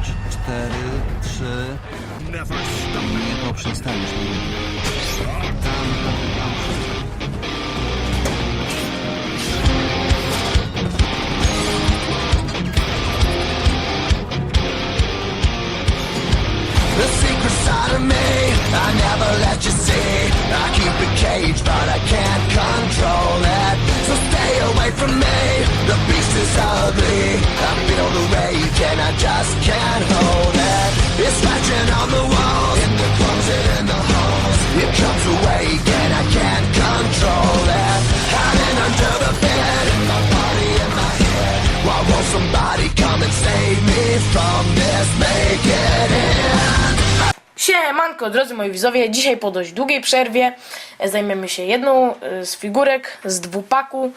pięć, cztery, trzy. Never stop. Nie, to przestaniesz. Tam, tam, tam. The secret side of me, I never let you see. I keep it caged, but I can't control it. So stay away from me, the beast is ugly. I feel the rage and I just can't hold it. It's scratching on the walls, in the closet, in the halls. It comes awake and I can't control it. Hiding under the bed, in my body, in my head. Why won't somebody come and save me from Siemanko, drodzy moi widzowie, dzisiaj po dość długiej przerwie e, zajmiemy się jedną e, z figurek z dwupaku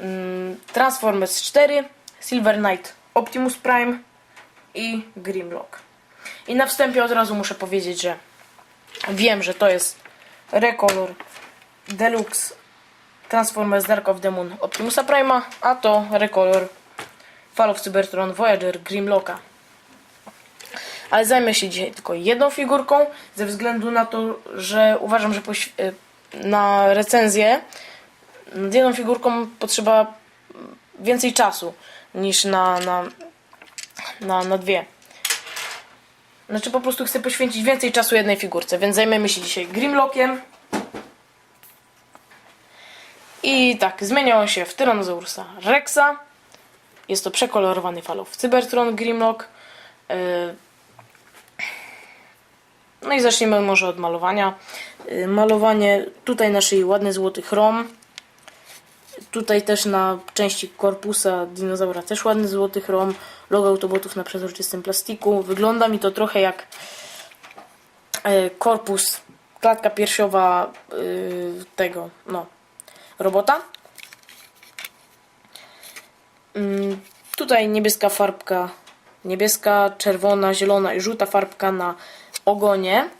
mm, Transformers 4, Silver Knight Optimus Prime i Grimlock. I na wstępie od razu muszę powiedzieć, że wiem, że to jest Recolor Deluxe Transformers Dark of the Moon Optimusa Prime'a, a to Recolor Fall of Cybertron Voyager Grimlocka ale zajmę się dzisiaj tylko jedną figurką, ze względu na to, że uważam, że y, na recenzję nad jedną figurką potrzeba więcej czasu niż na, na, na, na dwie. Znaczy po prostu chcę poświęcić więcej czasu jednej figurce, więc zajmiemy się dzisiaj Grimlockiem. I tak, zmieniał on się w Tyrannosaurusa Rexa. Jest to przekolorowany falow Cybertron Grimlock. Yy, no i zacznijmy może od malowania. Y, Malowanie tutaj na szyi ładny złoty chrom. Tutaj też na części korpusa dinozaura też ładny złoty chrom. Logo Autobotów na przezroczystym plastiku. Wygląda mi to trochę jak e, korpus, klatka piersiowa y, tego, no, robota. Mm, Tutaj niebieska farbka, niebieska, czerwona, zielona i żółta farbka na ogonie.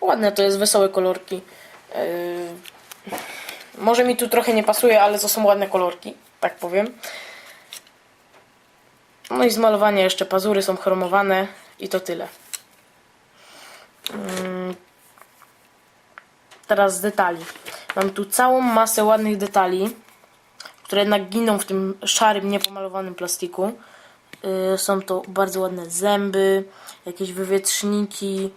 Ładne to jest, wesołe kolorki. Yy, może mi tu trochę nie pasuje, ale to są ładne kolorki, tak powiem. No i zmalowanie jeszcze pazury są chromowane i to tyle. Yy, teraz z detali. Mam tu całą masę ładnych detali, które jednak giną w tym szarym, niepomalowanym plastiku. Y, Są to bardzo ładne zęby, jakieś wywietrzniki.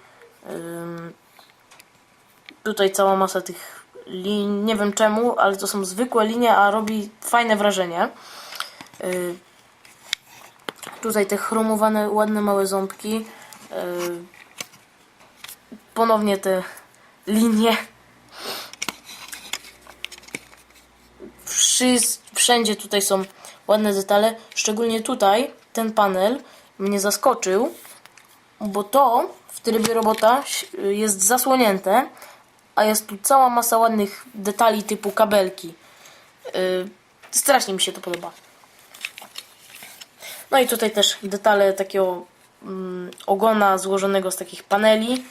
Tutaj cała masa tych linii. Nie wiem czemu, ale to są zwykłe linie, a robi fajne wrażenie. Y, Tutaj te chromowane, ładne małe ząbki. Y, Ponownie te linie. Wszędzie tutaj są ładne detale, szczególnie tutaj ten panel mnie zaskoczył, bo to w trybie robota jest zasłonięte, a jest tu cała masa ładnych detali typu kabelki. Yy, strasznie mi się to podoba. No i tutaj też detale takiego mm, ogona złożonego z takich paneli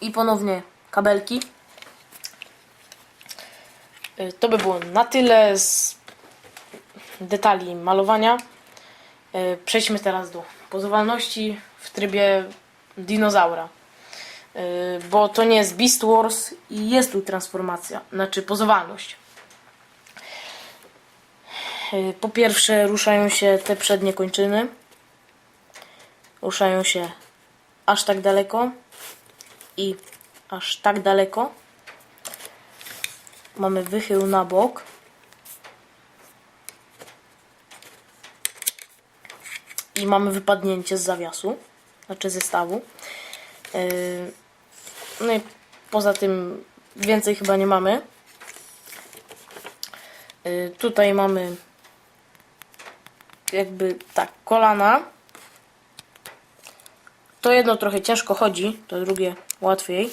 i ponownie kabelki. Y, To by było na tyle z detali malowania. Y, Przejdźmy teraz do pozowalności w trybie dinozaura. Y, Bo to nie jest Beast Wars i jest tu transformacja, znaczy pozowalność. Y, Po pierwsze ruszają się te przednie kończyny. Ruszają się aż tak daleko i aż tak daleko mamy wychył na bok. Mamy wypadnięcie z zawiasu, znaczy zestawu. Yy, No i poza tym więcej chyba nie mamy. Yy, Tutaj mamy jakby tak, kolana. To jedno trochę ciężko chodzi, to drugie łatwiej.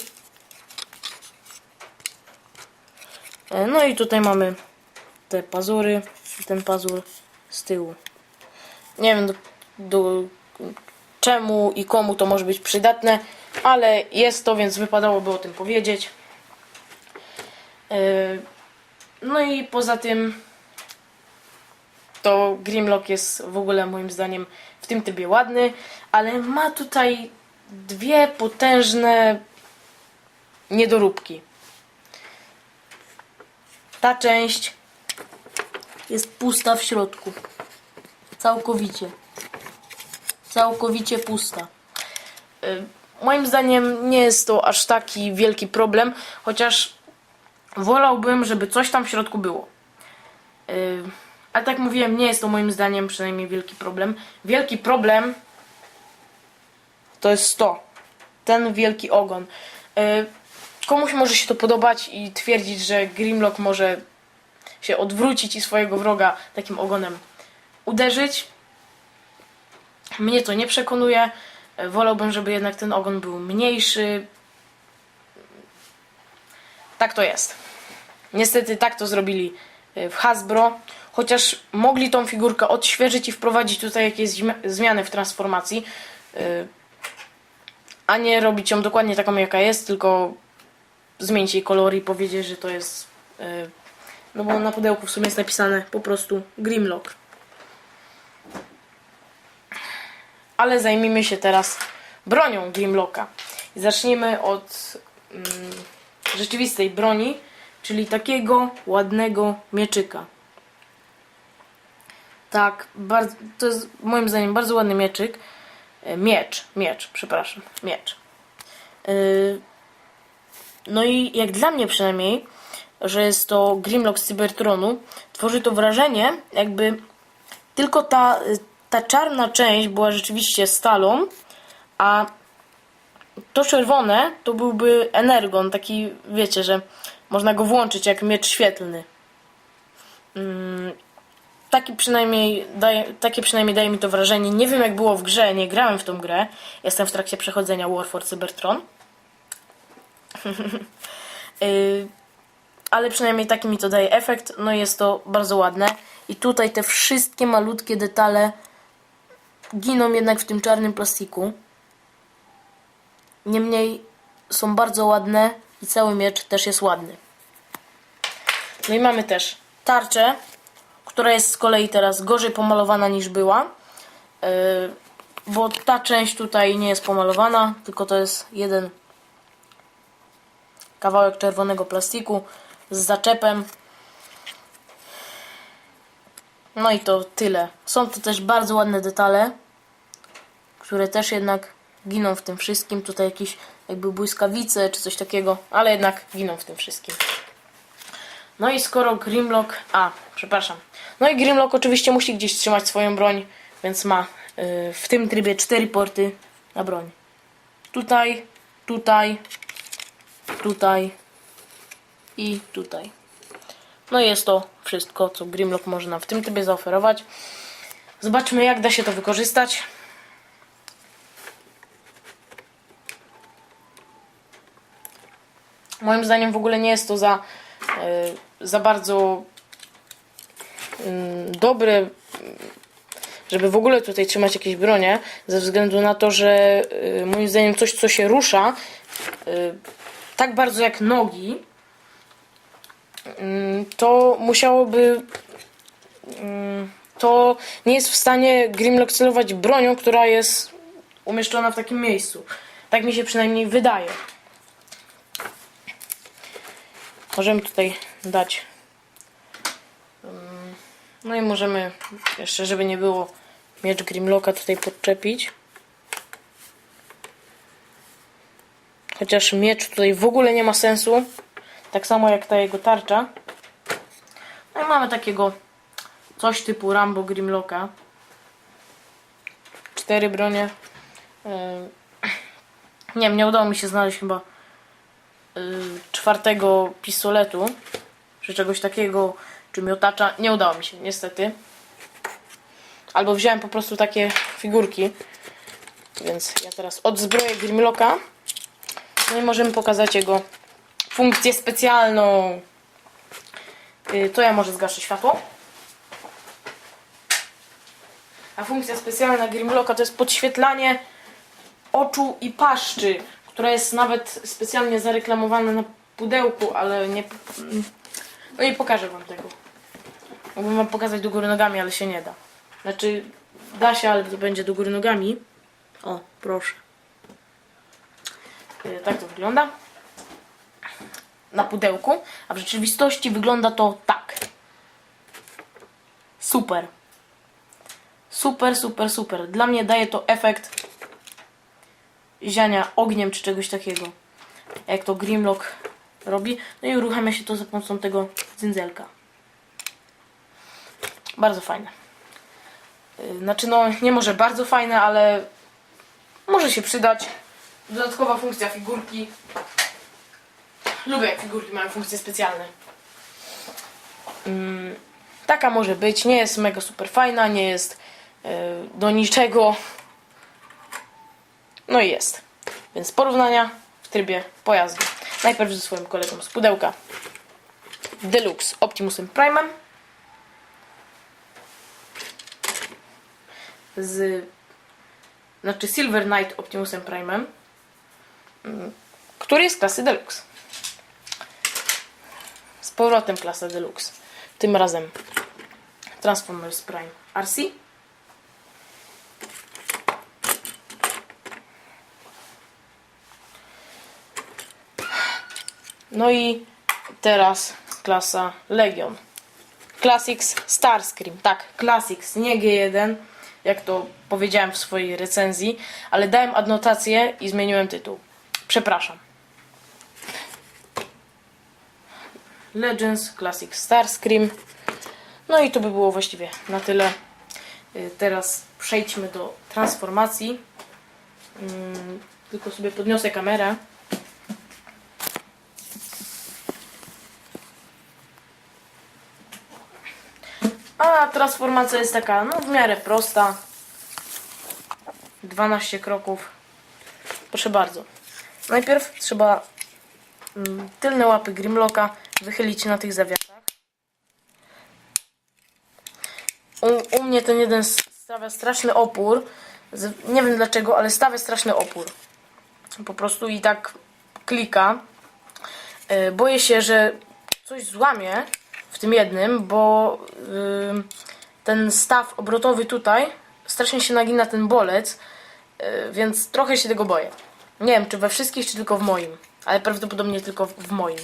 E, No i tutaj mamy te pazury i ten pazur z tyłu. Nie wiem do, czemu i komu to może być przydatne, ale jest to, więc wypadałoby o tym powiedzieć. E, No i poza tym to Grimlock jest w ogóle moim zdaniem w tym trybie ładny, ale ma tutaj dwie potężne niedoróbki. Ta część jest pusta w środku. Całkowicie. Całkowicie pusta. Y, Moim zdaniem nie jest to aż taki wielki problem, chociaż wolałbym, żeby coś tam w środku było. Y, Ale tak mówiłem, nie jest to moim zdaniem przynajmniej wielki problem. Wielki problem to jest to. Ten wielki ogon. Y, Komuś może się to podobać i twierdzić, że Grimlock może się odwrócić i swojego wroga takim ogonem uderzyć. Mnie to nie przekonuje. E, Wolałbym, żeby jednak ten ogon był mniejszy. Tak to jest. Niestety tak to zrobili e, w Hasbro. Chociaż mogli tą figurkę odświeżyć i wprowadzić tutaj jakieś zmi- zmiany w transformacji. e, A nie robić ją dokładnie taką jaka jest, tylko zmienić jej kolor i powiedzieć, że to jest. No bo na pudełku w sumie jest napisane po prostu Grimlock. Ale zajmijmy się teraz bronią Grimlocka. I zacznijmy od mm, rzeczywistej broni, czyli takiego ładnego mieczyka. Tak, bardzo, to jest moim zdaniem bardzo ładny mieczyk. E, Miecz, miecz, przepraszam, miecz. Yy, no i jak dla mnie przynajmniej, że jest to Grimlock z Cybertronu, tworzy to wrażenie, jakby tylko ta, ta czarna część była rzeczywiście stalą, a to czerwone to byłby energon, taki wiecie, że można go włączyć jak miecz świetlny. Mm, taki przynajmniej daje, takie przynajmniej daje mi to wrażenie. Nie wiem jak było w grze, nie grałem w tą grę. Jestem w trakcie przechodzenia War for Cybertron. Y, ale przynajmniej taki mi to daje efekt. No jest to bardzo ładne. I tutaj te wszystkie malutkie detale giną jednak w tym czarnym plastiku. Niemniej są bardzo ładne i cały miecz też jest ładny. No i mamy też tarczę, która jest z kolei teraz gorzej pomalowana niż była. Yy, bo ta część tutaj nie jest pomalowana, tylko to jest jeden kawałek czerwonego plastiku z zaczepem. No i to tyle. Są to też bardzo ładne detale, które też jednak giną w tym wszystkim. Tutaj jakieś jakby błyskawice czy coś takiego, ale jednak giną w tym wszystkim. No i skoro Grimlock... A, przepraszam. No i Grimlock oczywiście musi gdzieś trzymać swoją broń, więc ma y, w tym trybie cztery porty na broń. Tutaj, tutaj, tutaj i tutaj. No i jest to wszystko, co Grimlock może nam w tym trybie zaoferować. Zobaczmy, jak da się to wykorzystać. Moim zdaniem w ogóle nie jest to za, e, za bardzo mm, dobre, żeby w ogóle tutaj trzymać jakieś bronie, ze względu na to, że e, moim zdaniem coś, co się rusza, e, tak bardzo jak nogi, mm, to musiałoby. mm, To nie jest w stanie Grimlock celować bronią, która jest umieszczona w takim miejscu. Tak mi się przynajmniej wydaje. Możemy tutaj dać. No i możemy jeszcze, żeby nie było miecz Grimlocka tutaj podczepić. Chociaż miecz tutaj w ogóle nie ma sensu. Tak samo jak ta jego tarcza. No i mamy takiego coś typu Rambo Grimlocka. Cztery bronie. Nie wiem, nie udało mi się znaleźć chyba czwartego pistoletu. Czy czegoś takiego, czy miotacza. Nie udało mi się, niestety. Albo wziąłem po prostu takie figurki. Więc ja teraz odzbroję Grimlocka. No i możemy pokazać jego funkcję specjalną. Yy, To ja może zgaszę światło. A funkcja specjalna Grimlocka to jest podświetlanie oczu i paszczy, która jest nawet specjalnie zareklamowana na pudełku, ale nie... No i pokażę wam tego. Mógłbym wam pokazać do góry nogami, ale się nie da. Znaczy, da się, ale to będzie do góry nogami. O, proszę. Y, Tak to wygląda. Na pudełku. A w rzeczywistości wygląda to tak. Super. Super, super, super. Dla mnie daje to efekt ziania ogniem czy czegoś takiego. Jak to Grimlock robi. No i uruchamia się to za pomocą tego cyndzelka. Bardzo fajne. Yy, Znaczy no, nie może bardzo fajne, ale może się przydać. Dodatkowa funkcja figurki. Lubię jak figurki mają funkcje specjalne. Mm, taka może być. Nie jest mega super fajna, nie jest yy, do niczego. No i jest. Więc porównania w trybie pojazdu. Najpierw ze swoim kolegą z pudełka. Deluxe Optimusem Prime'em. Z znaczy Silver Knight Optimusem Prime'em, mm, który jest klasy Deluxe. Z powrotem klasa Deluxe. Tym razem Transformers Prime RC. No i teraz klasa Legion. Classics Starscream. Tak, Classics, nie G1, jak to powiedziałem w swojej recenzji, ale dałem adnotację i zmieniłem tytuł. Przepraszam. Legends Classic Starscream. No i to by było właściwie na tyle. Y, Teraz przejdźmy do transformacji. Mm, Tylko sobie podniosę kamerę. A transformacja jest taka, no w miarę prosta. 12 kroków. Proszę bardzo. Najpierw trzeba mm, tylne łapy Grimlocka wychylić na tych zawiasach. U, u mnie ten jeden stawia straszny opór. Nie wiem dlaczego, ale stawia straszny opór. Po prostu i tak klika. E, boję się, że coś złamie w tym jednym, bo ten staw obrotowy tutaj strasznie się nagina ten bolec, y, więc trochę się tego boję. Nie wiem, czy we wszystkich, czy tylko w moim, ale prawdopodobnie tylko w, w moim.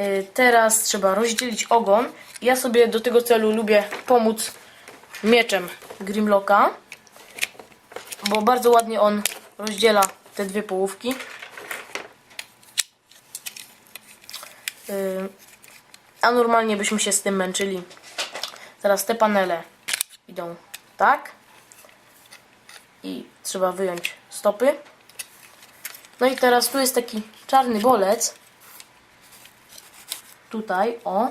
Y, teraz trzeba rozdzielić ogon. Ja sobie do tego celu lubię pomóc mieczem Grimlocka, bo bardzo ładnie on rozdziela te dwie połówki. Y, a normalnie byśmy się z tym męczyli. Teraz te panele idą tak. I trzeba wyjąć stopy. No i teraz tu jest taki czarny bolec. Tutaj, o.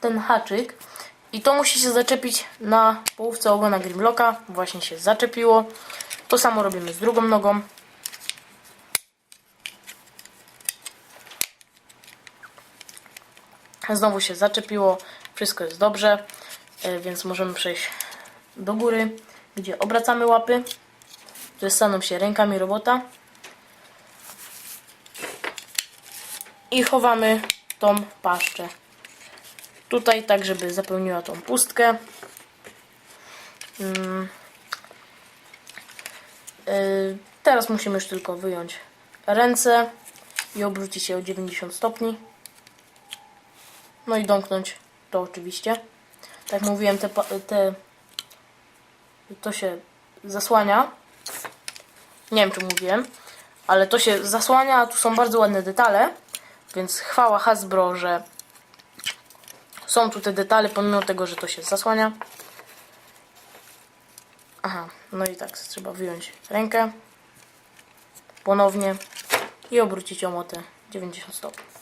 Ten haczyk. I to musi się zaczepić na połówce ogona Grimlocka. Właśnie się zaczepiło. To samo robimy z drugą nogą. Znowu się zaczepiło, wszystko jest dobrze, e, więc możemy przejść do góry, gdzie obracamy łapy. Tu staną się rękami robota. I chowamy tą paszczę. Tutaj tak, żeby zapełniła tą pustkę. Mm. Y, Teraz musimy już tylko wyjąć ręce i obrócić je o 90 stopni. No i domknąć to oczywiście. Tak mówiłem, te, te to się zasłania. Nie wiem, czy mówiłem, ale to się zasłania, tu są bardzo ładne detale, więc chwała Hasbro, że są tu te detale, pomimo tego, że to się zasłania. Aha, no i tak, trzeba wyjąć rękę ponownie i obrócić ją o te 90 stopni.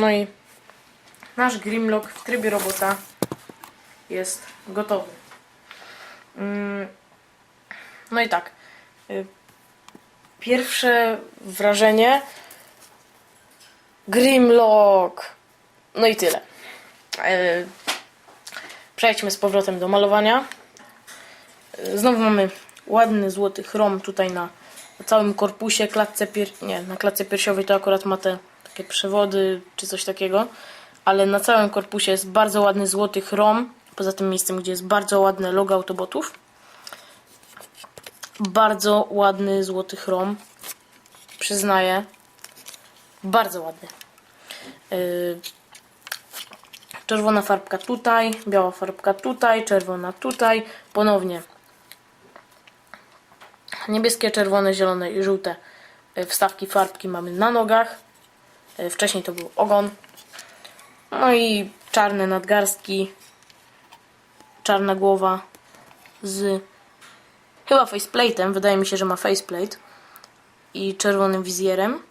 No i nasz Grimlock w trybie robota jest gotowy. Mm, No i tak. y, Pierwsze wrażenie Grimlock. No i tyle. E, Przejdźmy z powrotem do malowania. E, Znowu mamy ładny złoty chrom tutaj na całym korpusie, klatce pier... nie, na klatce piersiowej to akurat ma te takie przewody czy coś takiego, ale na całym korpusie jest bardzo ładny złoty chrom, poza tym miejscem, gdzie jest bardzo ładne logo Autobotów. Bardzo ładny złoty chrom, przyznaję. Bardzo ładny. Yy, czerwona farbka tutaj, biała farbka tutaj, czerwona tutaj, ponownie niebieskie, czerwone, zielone i żółte y, wstawki farbki mamy na nogach. Y, Wcześniej to był ogon. No i czarne nadgarstki, czarna głowa z chyba faceplate'em, wydaje mi się, że ma faceplate i czerwonym wizjerem,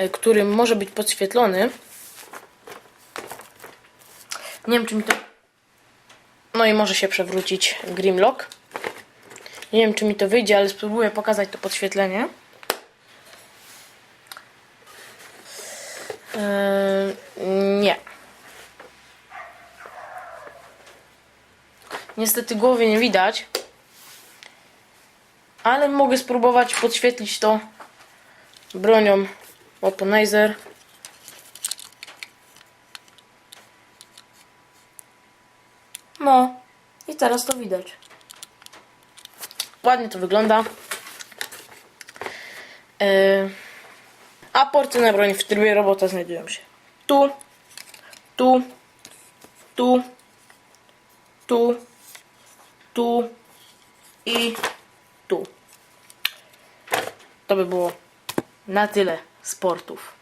y, który może być podświetlony. Nie wiem, czy mi to... No i może się przewrócić Grimlock. Nie wiem, czy mi to wyjdzie, ale spróbuję pokazać to podświetlenie. Yy, nie. Niestety głowy nie widać. Ale mogę spróbować podświetlić to bronią Weaponizer. No, i teraz to widać. Ładnie to wygląda. Yy, a porty na broń w trybie robota znajdują się tu, tu, tu, tu, tu i tu. To by było na tyle sportów.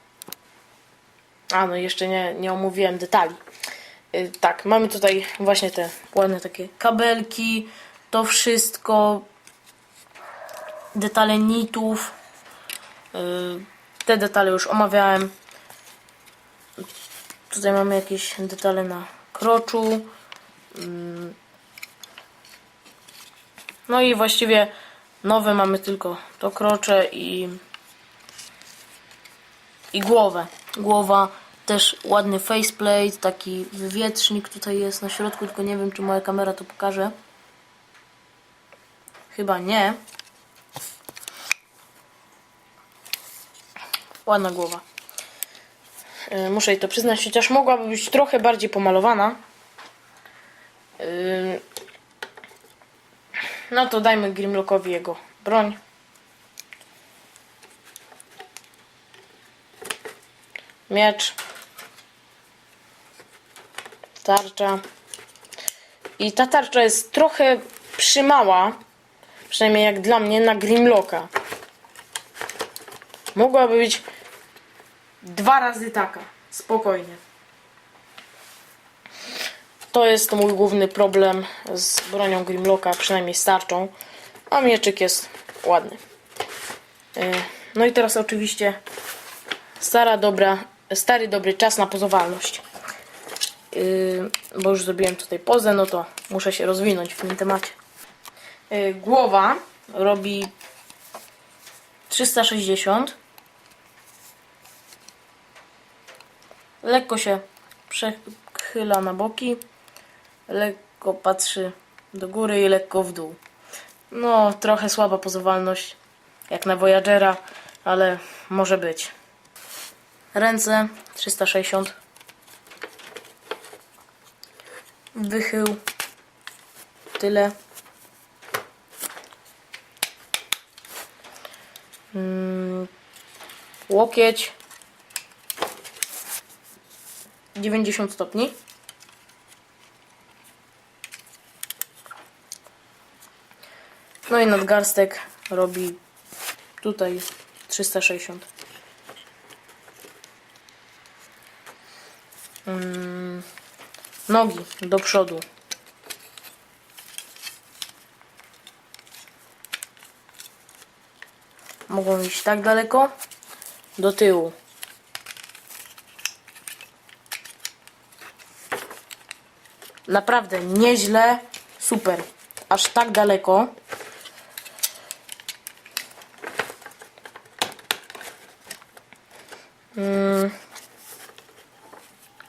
A no jeszcze nie, nie omówiłem detali. Yy, tak, mamy tutaj właśnie te ładne takie kabelki, to wszystko, detale nitów. Yy, Te detale już omawiałem. Tutaj mamy jakieś detale na kroczu. Yy, No i właściwie nowe mamy tylko to krocze i i głowę. Głowa też ładny faceplate, taki wywietrznik tutaj jest na środku, tylko nie wiem czy moja kamera to pokaże. Chyba nie. Ładna głowa. Yy, Muszę jej to przyznać, chociaż mogłaby być trochę bardziej pomalowana. No to dajmy Grimlockowi jego broń. Miecz. Tarcza. I ta tarcza jest trochę przymała, przynajmniej jak dla mnie, na Grimlocka. Mogłaby być dwa razy taka. Spokojnie. To jest mój główny problem z bronią Grimlocka, przynajmniej z tarczą. A mieczyk jest ładny. Yy, No i teraz oczywiście stara dobra, stary dobry czas na pozowalność. Yy, bo już zrobiłem tutaj pozę, no to muszę się rozwinąć w tym temacie. Yy, głowa robi 360. Lekko się przechyla na boki. Lekko patrzy do góry i lekko w dół. No, trochę słaba pozowalność, jak na Voyagera, ale może być. Ręce 360. Wychył. Tyle. Mm, łokieć 90 stopni. No i nadgarstek robi tutaj 360. Mm, nogi do przodu. Mogą iść tak daleko do tyłu. Naprawdę nieźle, super. Aż tak daleko.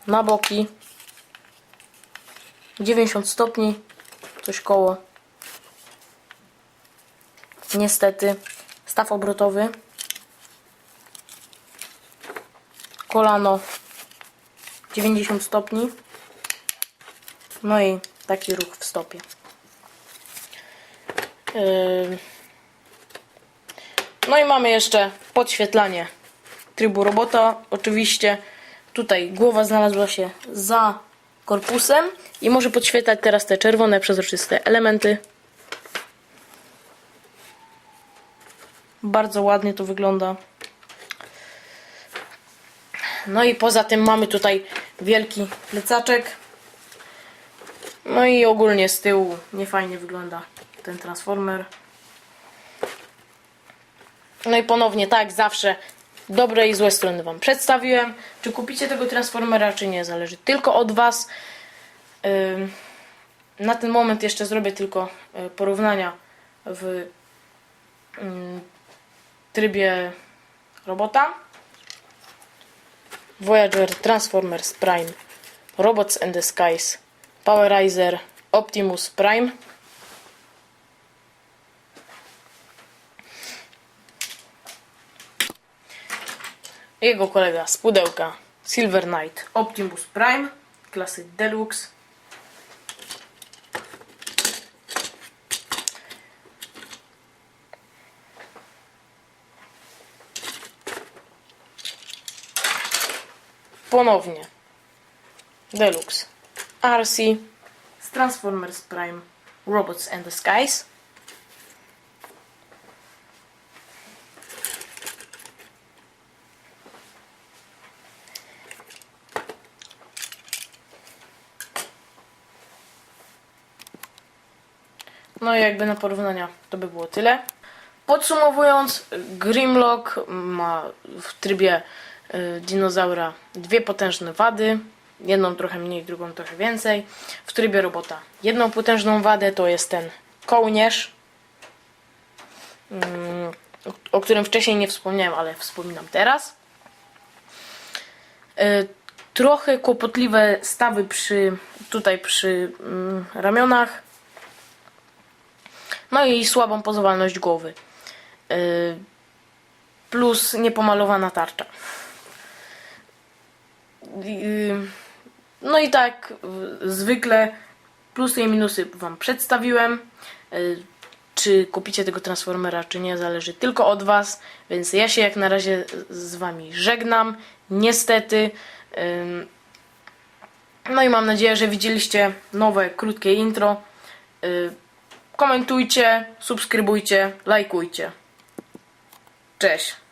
Na boki. 90 stopni, coś koło. Niestety, staw obrotowy. Kolano 90 stopni. No i taki ruch w stopie. Yy. No i mamy jeszcze podświetlanie trybu robota. Oczywiście tutaj głowa znalazła się za korpusem i może podświetlać teraz te czerwone, przezroczyste elementy. Bardzo ładnie to wygląda. No i poza tym mamy tutaj wielki plecaczek. No i ogólnie z tyłu niefajnie wygląda ten transformer. No i ponownie, tak, zawsze dobre i złe strony Wam przedstawiłem. Czy kupicie tego Transformera, czy nie, zależy tylko od Was. Na ten moment jeszcze zrobię tylko y, porównania w trybie robota. Voyager, Transformers Prime, Robots and the Skies, Powerizer, Optimus Prime. Jego kolega z pudełka Silver Knight Optimus Prime klasy Deluxe. Ponownie Deluxe RC z Transformers Prime Robots and the Skies. No i jakby na porównania to by było tyle. Podsumowując, Grimlock ma w trybie y, dinozaura dwie potężne wady. Jedną trochę mniej, drugą trochę więcej. W trybie robota jedną potężną wadę to jest ten kołnierz, mm, o- którym wcześniej nie wspomniałem, ale wspominam teraz. Y, Trochę kłopotliwe stawy przy, tutaj przy mm, ramionach. No i słabą pozowalność głowy. Yy, Plus niepomalowana tarcza. Yy, No i tak yy, zwykle plusy i minusy Wam przedstawiłem. Czy kupicie tego Transformera, czy nie, zależy tylko od Was. Więc ja się jak na razie z Wami żegnam. Niestety. No i mam nadzieję, że widzieliście nowe, krótkie intro. Komentujcie, subskrybujcie, lajkujcie. Cześć.